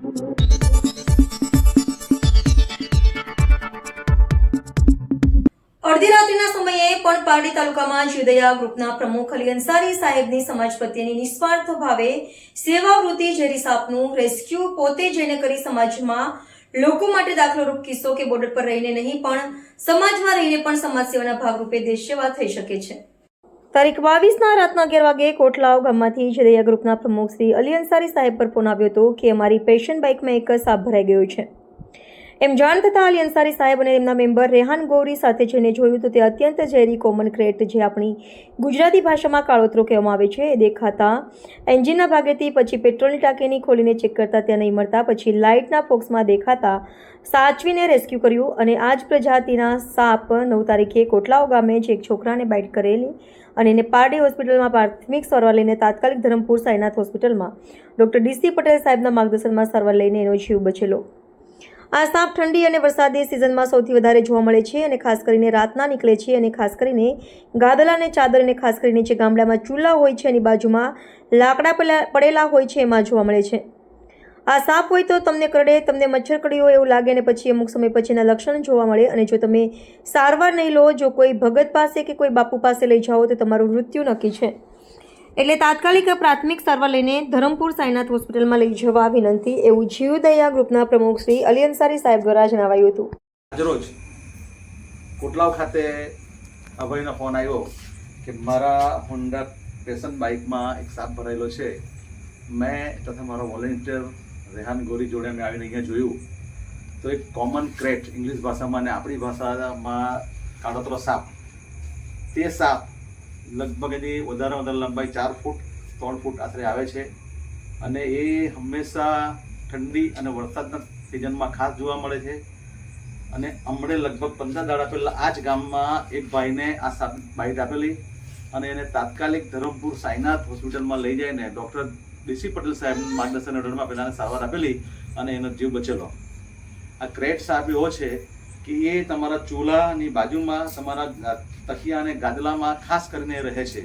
અડધી રાત્રિના સમયે પણ પારડી તાલુકામાં જુદયા ગ્રુપના પ્રમુખ અલી અંસારી સાહેબની સમાજ પ્રત્યેની નિસ્વાર્થ ભાવે સેવાવૃત્તિ ઝેરી સાપનું રેસ્ક્યુ પોતે જઈને કરી સમાજમાં લોકો માટે દાખલોરૂપ કિસ્સો કે બોર્ડર પર રહીને નહીં, પણ સમાજમાં રહીને પણ સમાજ સેવાના ભાગરૂપે દેશ સેવા થઈ શકે છે. તારીખ બાવીસના રાતના અગિયાર વાગે કોટલાવ ગામમાંથી જદૈયા ગ્રુપના પ્રમુખ શ્રી અલી અંસારી સાહેબ પર ફોન આવ્યો હતો કે અમારી પેશન બાઇકમાં એક સાપ ભરાઈ ગયો છે. એમ જાણ થતાં અલી અંસારી સાહેબ અને એમના મેમ્બર રેહાન ગૌરી સાથે જઈને જોયું તો તે અત્યંત ઝેરી કોમન ક્રેટ જે આપણી ગુજરાતી ભાષામાં કાળોતરો કહેવામાં આવે છે, એ દેખાતા એન્જિનના ભાગેથી પછી પેટ્રોલની ટાંકીની ખોલીને ચેક કરતા ત્યાં નહીં મળતા, પછી લાઇટના ફોક્સમાં દેખાતા સાચવીને રેસ્ક્યુ કર્યું અને આ જ પ્રજાતિના સાપ નવ તારીખે કોટલાઓ ગામે જે એક છોકરાને બાઇટ કરેલી અને એને પારડી હોસ્પિટલમાં પ્રાથમિક સારવાર લઈને તાત્કાલિક ધરમપુર સાઈનાથ હોસ્પિટલમાં ડૉક્ટર ડીસી પટેલ સાહેબના માર્ગદર્શનમાં સારવાર લઈને એનો જીવ બચેલો. આ સાપ ઠંડી અને વરસાદી સિઝનમાં સૌથી વધારે જોવા મળે છે અને ખાસ કરીને રાતના નીકળે છે અને ખાસ કરીને ગાદલા અને ચાદર અને ખાસ કરીને જે ગામડામાં ચૂલા હોય છે એની બાજુમાં લાકડા પડેલા હોય છે એમાં જોવા મળે છે. આ સાપ હોય તો તમને કરડે, તમને મચ્છર હોય એવું લાગે અને પછી અમુક સમય પછી એના લક્ષણ જોવા મળે અને જો તમે સારવાર નહીં લો, જો કોઈ ભગત પાસે કે કોઈ બાપુ પાસે લઈ જાઓ તો તમારું મૃત્યુ નક્કી છે. એટલે તાત્કાલિક પ્રાથમિક સારવાર લઈને ધરમપુર સાયનાથ હોસ્પિટલમાં લઈ જવા વિનંતી એવું જીવદયા ગ્રુપના પ્રમુખ શ્રી અલી અંસારી સાહેબ દ્વારા જણાવાયું હતું. આજરોજ કોટલાવ ખાતે અભયનો ફોન આવ્યો કે મારા હોન્ડા પેશન બાઇકમાં એક સાપ ભરાયેલો છે. મેં તથા મારો વોલેન્ટિયર રેહાન ગોરી જોડે મેં આવીને અહીંયા જોયું. તો એક કોમન ક્રેટ ઇંગ્લિશ ભાષામાં અને આપણી ભાષામાં કાળોતરો સાપ. તે સાપ લગભગ એની વધારે વધારે લંબાઈ ચાર ફૂટ, ત્રણ ફૂટ આશરે આવે છે. અને એ હંમેશા ઠંડી અને વરસાદના સિઝનમાં ખાસ જોવા મળે છે. અને હમણે લગભગ પંદર દાડા પહેલાં આ જ ગામમાં એક ભાઈને આ બાઇટ આપેલી અને એને તાત્કાલિક ધરમપુર સાઈનાથ હોસ્પિટલમાં લઈ જઈને ડૉક્ટર ડીસી પટેલ સાહેબ માર્ગદર્શન હેઠળમાં પહેલાને સારવાર આપેલી અને એનો જીવ બચેલો. આ ક્રેટ સાપ એવો છે કે એ તમારા ચોલાની બાજુમાં, તમારા તકિયા અને ગાદલામાં ખાસ કરીને રહે છે.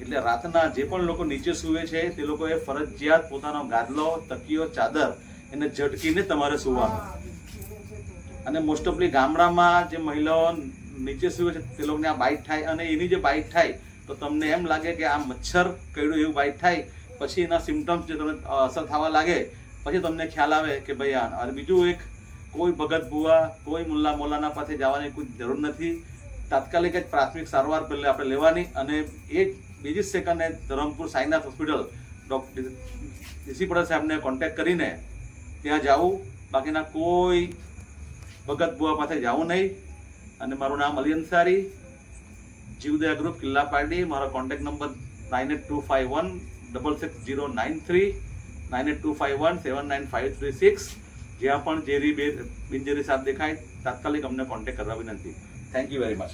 એટલે રાતના જે પણ લોકો નીચે સૂવે છે, તે લોકોએ ફરજિયાત પોતાનો ગાદલો, તકિયો, ચાદર એને ઝટકીને તમારે સૂવાનું. અને મોસ્ટ ઓફલી ગામડામાં જે મહિલાઓ નીચે સૂવે છે, તે લોકોને આ બાઇટ થાય અને એની જે બાઇટ થાય, તો તમને એમ લાગે કે આ મચ્છર કયડું એવું બાઇટ થાય, પછી એના સિમ્ટમ્સ જે તમને અસર થવા લાગે, પછી તમને ખ્યાલ આવે કે ભાઈ આ બીજું એક કોઈ ભગત ભુવા કોઈ મુલ્લા મોલાના પાસે જવાની કોઈ જરૂર નથી. તાત્કાલિક જ પ્રાથમિક સારવાર પહેલાં આપણે લેવાની અને એ બીજી જ સેકન્ડે Dharampur Sainath hospital doctor D C Patel સાહેબને કોન્ટેક કરીને ત્યાં જાવું. બાકીના કોઈ ભગત ભુવા પાસે જવું નહીં. અને મારું નામ અલી અંસારી, જીવદયા ગ્રુપ કિલ્લા પાર્ટી મારો contact number nine eight two five one double six zero nine three nine eight two five one seven nine five three six જ્યાં પણ ઝેરી બે બિનઝેરી સાપ દેખાય, તાત્કાલિક અમને કોન્ટેક્ટ કરવા વિનંતી થેન્ક યુ વેરી મચ